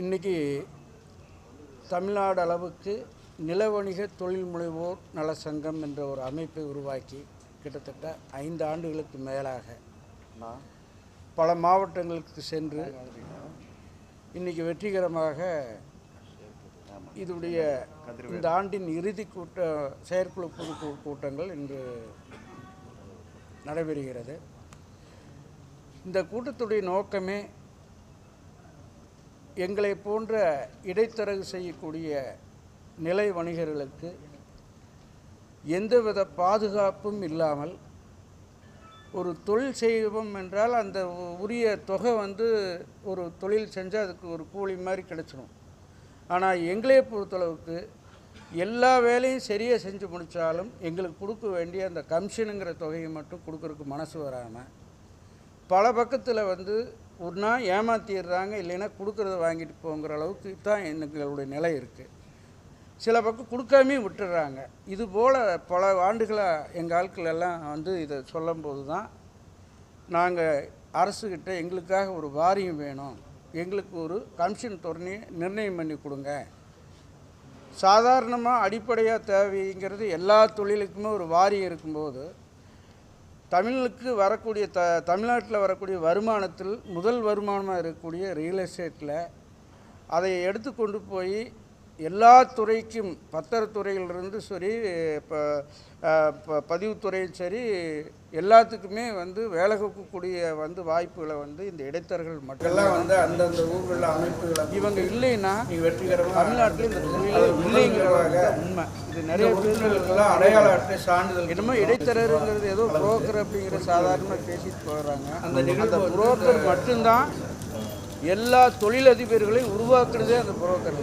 இன்றைக்கி தமிழ்நாடு அளவுக்கு நிலவணிக தொழில் முனைவோர் நல சங்கம் என்ற ஒரு அமைப்பை உருவாக்கி கிட்டத்தட்ட ஐந்து ஆண்டுகளுக்கு மேலாக பல மாவட்டங்களுக்கு சென்று இன்றைக்கி வெற்றிகரமாக இதனுடைய இந்த ஆண்டின் இறுதி கூட்ட செயற்குழு பொது கூட்டங்கள் இன்று நடைபெறுகிறது. இந்த கூட்டத்துடைய நோக்கமே எங்களை போன்ற இடைத்தரகு செய்யக்கூடிய நிலை வணிகர்களுக்கு எந்தவித பாதுகாப்பும் இல்லாமல் ஒரு தொழில் செய்வோம் என்றால் அந்த உரிய தொகை வந்து ஒரு தொழில் செஞ்சால் அதுக்கு ஒரு கூலி மாதிரி கிடச்சிடும் ஆனால் எங்களை பொறுத்தளவுக்கு எல்லா வேலையும் சரியாக செஞ்சு முடித்தாலும் எங்களுக்கு கொடுக்க வேண்டிய அந்த கமிஷனுங்கிற தொகையை மட்டும் கொடுக்குறதுக்கு மனசு வராமல் பல பக்கத்தில் வந்து ஒன்றா ஏமாற்றிடுறாங்க இல்லைன்னா கொடுக்குறத வாங்கிட்டு போங்கிற அளவுக்கு தான் எங்களுடைய நிலை இருக்குது சில பக்கம் கொடுக்காமே விட்டுடுறாங்க இது போல் பல ஆண்டுகளாக எங்கள் ஆட்கள் எல்லாம் வந்து இதை சொல்லும்போது தான் நாங்கள் அரசுக்கிட்ட எங்களுக்காக ஒரு வாரியம் வேணும். எங்களுக்கு ஒரு கமிஷன் துறையை நிர்ணயம் பண்ணி கொடுங்க. சாதாரணமாக அடிப்படையாக தேவைங்கிறது எல்லா தொழிலுக்குமே ஒரு வாரியம் இருக்கும்போது தமிழுக்கு வரக்கூடிய த தமிழ்நாட்டில் வரக்கூடிய வருமானத்தில் முதல் வருமானமாக இருக்கக்கூடிய ரியல் எஸ்டேட்டில் அதை எடுத்து கொண்டு போய் எல்லா துறைக்கும் பத்திரத்துறையிலிருந்து சரி இப்போ பதிவுத்துறையும் சரி எல்லாத்துக்குமே வந்து வேலை கொடுக்கக்கூடிய வந்து வாய்ப்புகளை வந்து இந்த இடைத்தரகர்கள் மட்டும் வந்து அந்தந்த ஊர்களில் அமைப்புகளை இவங்க இல்லைன்னா வெற்றிகரமாக தமிழ்நாட்டில் இந்த தொழிலே இல்லைங்கிறதாக உண்மை இது நிறைய பேர்களுக்கெல்லாம் அடையாள அட்டை சான்றிதழ் என்னமோ இடைத்தரகருங்கிறது ஏதோ புரோக்கர் அப்படிங்கிற சாதாரணமாக பேசிட்டு போகிறாங்க அந்த புரோக்கர் மட்டும்தான் எல்லா தொழிலதிபர்களையும் உருவாக்குறதே அந்த புரோக்கர்.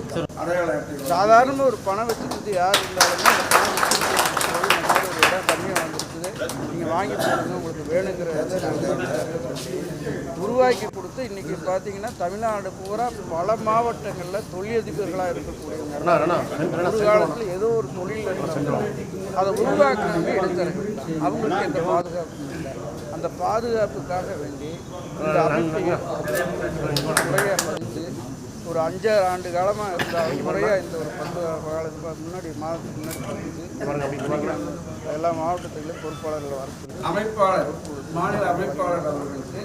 சாதாரண ஒரு பணம் வச்சுக்கிட்டு யார் இருந்தாலுமே இந்த ஒரு இடம் கம்மியாக வந்துருக்குது. நீங்கள் வாங்கி போடுங்க உங்களுக்கு வேணுங்கிற உருவாக்கி கொடுத்து இன்றைக்கி பார்த்தீங்கன்னா தமிழ்நாடு பூரா பல மாவட்டங்களில் தொழிலதிபர்களாக இருக்கக்கூடியவங்க. ஒரு காலத்தில் ஏதோ ஒரு தொழில் அதை உருவாக்குறவங்க எடுத்தார்கள் அவங்களுக்கு எந்த பாதுகாப்பும் இல்லை அந்த பாதுகாப்புக்காக வேண்டி இந்த அமைப்பையும் முறையாக பதித்து ஒரு அஞ்சாறு ஆண்டு காலமாக இருந்தால் முறையாக இந்த ஒரு பத்து காலத்துக்கு முன்னாடி மாதத்துக்கு முன்னாடி எல்லா மாவட்டத்திலும் பொறுப்பாளர்கள் வரக்கூடிய அமைப்பாளர் மாநில அமைப்பாளர் அவர்களுக்கு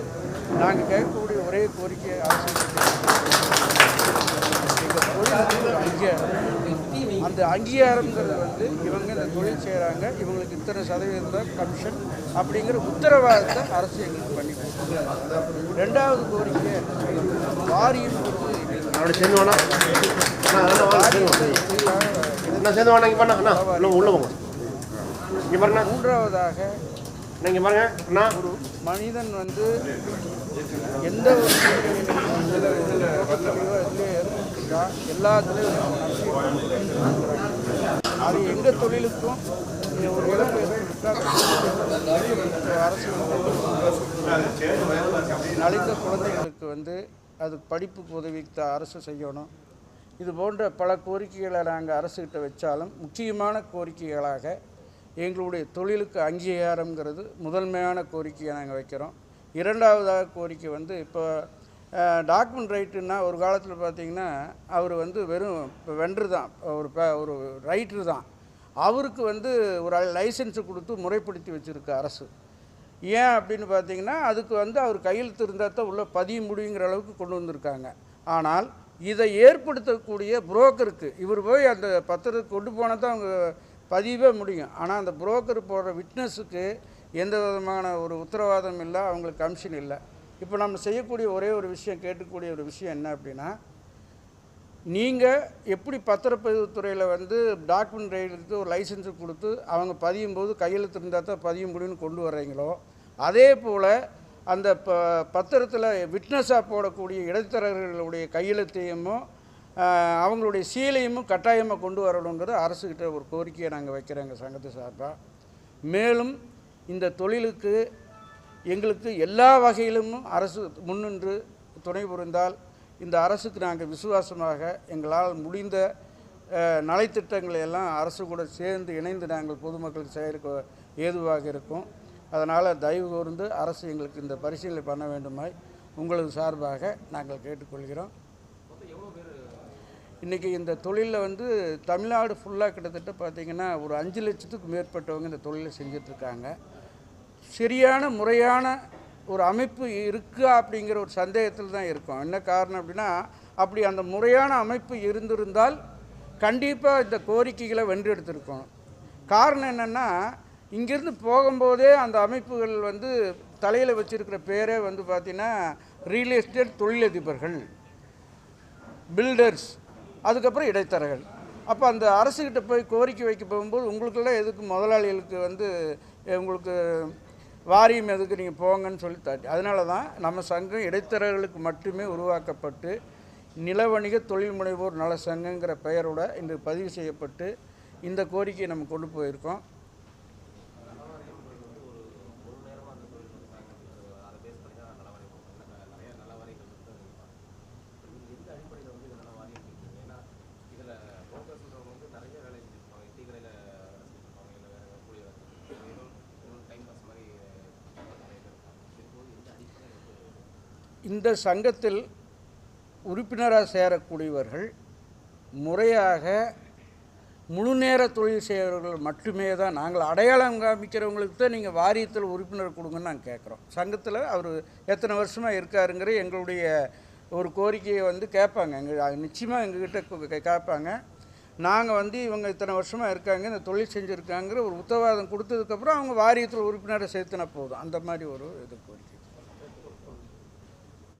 நாங்கள் கேட்கக்கூடிய ஒரே கோரிக்கை அரசு எங்கள் ஒரு அங்கீகாரம் அந்த அங்கீகாரங்கிறது வந்து இவங்க இந்த தொழில் செய்கிறாங்க இவங்களுக்கு இத்தனை சதவீதம் தான் கமிஷன் அப்படிங்கிற உத்தரவாதத்தை அரசு எங்களுக்கு பண்ணி கொடுக்குது. ரெண்டாவது கோரிக்கை வாரியம் அப்படி சேர்ந்து சேர்ந்து வாங்க. உள்ளே போங்க. மூன்றாவதாக நீங்கள் பாருங்க அண்ணா. ஒரு மனிதன் வந்து எந்த ஒரு எல்லா தொழிலும் அது எங்கள் தொழிலுக்கும் ஒரு இழப்பு அரசு நலிந்த குழந்தைகளுக்கு வந்து அது படிப்புக்கு உதவி அரசு செய்யணும். இது போன்ற பல கோரிக்கைகளை நாங்கள் அரசுகிட்ட வச்சாலும் முக்கியமான கோரிக்கைகளாக எங்களுடைய தொழிலுக்கு அங்கீகாரங்கிறது முதன்மையான கோரிக்கையை நாங்கள் வைக்கிறோம். இரண்டாவதாக கோரிக்கை வந்து இப்போ டாக்குமெண்ட் ரைட்டுன்னா ஒரு காலத்தில் பார்த்திங்கன்னா அவர் வந்து வெறும் இப்போ வென்று தான் ஒரு ப- ஒரு ரைட்ரு தான். அவருக்கு வந்து ஒரு லைசன்ஸு கொடுத்து முறைப்படுத்தி வச்சுருக்கு அரசு. ஏன் அப்படின்னு பார்த்தீங்கன்னா அதுக்கு வந்து அவர் கையெழுத்து இருந்தால் தான் உள்ளே பதிய முடியுங்கிற அளவுக்கு கொண்டு வந்திருக்காங்க. ஆனால் இதை ஏற்படுத்தக்கூடிய புரோக்கருக்கு இவர் போய் அந்த பத்திரத்தை கொண்டு போனால் தான் அவங்க பதிவே முடியும். ஆனால் அந்த புரோக்கர் போடுற விட்னஸுக்கு எந்த விதமான ஒரு உத்தரவாதம் இல்லை அவங்களுக்கு கமிஷன் இல்லை. இப்போ நம்ம செய்யக்கூடிய ஒரே ஒரு விஷயம் கேட்கக்கூடிய ஒரு விஷயம் என்ன அப்படின்னா நீங்கள் எப்படி பத்திரப்பதிவுத்துறையில் வந்து டாக்குமெண்ட் ரைடுக்கு ஒரு லைசன்ஸு கொடுத்து அவங்க பதியும் போது கையெழுத்து இருந்தால் தான் பதிய முடியும்னு கொண்டு வர்றீங்களோ அதே போல் அந்த ப பத்திரத்தில் விட்னஸாக போடக்கூடிய இடைத்தரகர்களுடைய கையெழுத்தையுமோ அவங்களுடைய சீலையும் கட்டாயமாக கொண்டு வரணுங்கிறது அரசுக்கிட்ட ஒரு கோரிக்கையை நாங்கள் வைக்கிறோம் எங்கள் சங்கத்து சார்பாக மேலும் இந்த தொழிலுக்கு எங்களுக்கு எல்லா வகையிலும் அரசு முன்னின்று துணை புரிந்தால் இந்த அரசுக்கு நாங்கள் விசுவாசமாக எங்களால் முடிந்த நலத்திட்டங்களை நலைத்திட்டங்களை எல்லாம் அரசு கூட சேர்ந்து இணைந்து நாங்கள் பொதுமக்களுக்கு செயலுக்கு ஏதுவாக இருக்கும். அதனால் தயவு கூர்ந்து அரசு எங்களுக்கு இந்த பரிசீலனை பண்ண வேண்டுமாய் உங்களது சார்பாக நாங்கள் கேட்டுக்கொள்கிறோம். இன்றைக்கி இந்த தொழிலில் வந்து தமிழ்நாடு ஃபுல்லாக கிட்டத்தட்ட பார்த்திங்கன்னா ஒரு அஞ்சு லட்சத்துக்கு மேற்பட்டவங்க இந்த தொழிலை செஞ்சிட்ருக்காங்க. சரியான முறையான ஒரு அமைப்பு இருக்கா அப்படிங்கிற ஒரு சந்தேகத்தில் தான் இருக்கும். என்ன காரணம் அப்படின்னா அப்படி அந்த முறையான அமைப்பு இருந்திருந்தால் கண்டிப்பாக இந்த கோரிக்கைகளை வென்றெடுத்திருக்கணும் காரணம் என்னென்னா இங்கேருந்து போகும்போதே அந்த அமைப்புகள் வந்து தலையில் வச்சுருக்கிற பேரே வந்து பார்த்திங்கன்னா ரியல் எஸ்டேட் தொழிலதிபர்கள் பில்டர்ஸ் அதுக்கப்புறம் இடைத்தரகர்கள். அப்போ அந்த அரசுக்கிட்ட போய் கோரிக்கை வைக்க போகும்போது உங்களுக்கெல்லாம் எதுக்கு முதலாளிகளுக்கு வந்து உங்களுக்கு வாரியம் எதுக்கு நீங்கள் போங்கன்னு சொல்லி தாட்டி அதனால தான் நம்ம சங்கம் இடைத்தரகர்களுக்கு மட்டுமே உருவாக்கப்பட்டு நிலவணிக தொழில் முனைவோர் நல சங்கங்கிற பெயரோட இன்று பதிவு செய்யப்பட்டு இந்த கோரிக்கையை நம்ம கொண்டு போயிருக்கோம். இந்த சங்கத்தில் உறுப்பினராக சேரக்கூடியவர்கள் முறையாக முழு நேர தொழில் செய்கிறவர்கள் மட்டுமே தான். நாங்கள் அடையாளம் காமிக்கிறவங்களுக்கு தான் நீங்கள் வாரியத்தில் உறுப்பினர் கொடுங்கன்னு நாங்கள் கேட்குறோம். சங்கத்தில் அவர் எத்தனை வருஷமாக இருக்காருங்கிற எங்களுடைய ஒரு கோரிக்கையை வந்து கேட்பாங்க. எங்கள் நிச்சயமாக எங்ககிட்ட கேட்பாங்க. நாங்கள் வந்து இவங்க இத்தனை வருஷமாக இருக்காங்க இந்த தொழில் செஞ்சுருக்காங்கிற ஒரு உத்தரவாதம் கொடுத்ததுக்கப்புறம் அவங்க வாரியத்தில் உறுப்பினரை சேர்த்துனா போதும். அந்த மாதிரி ஒரு இது கோரிக்கை.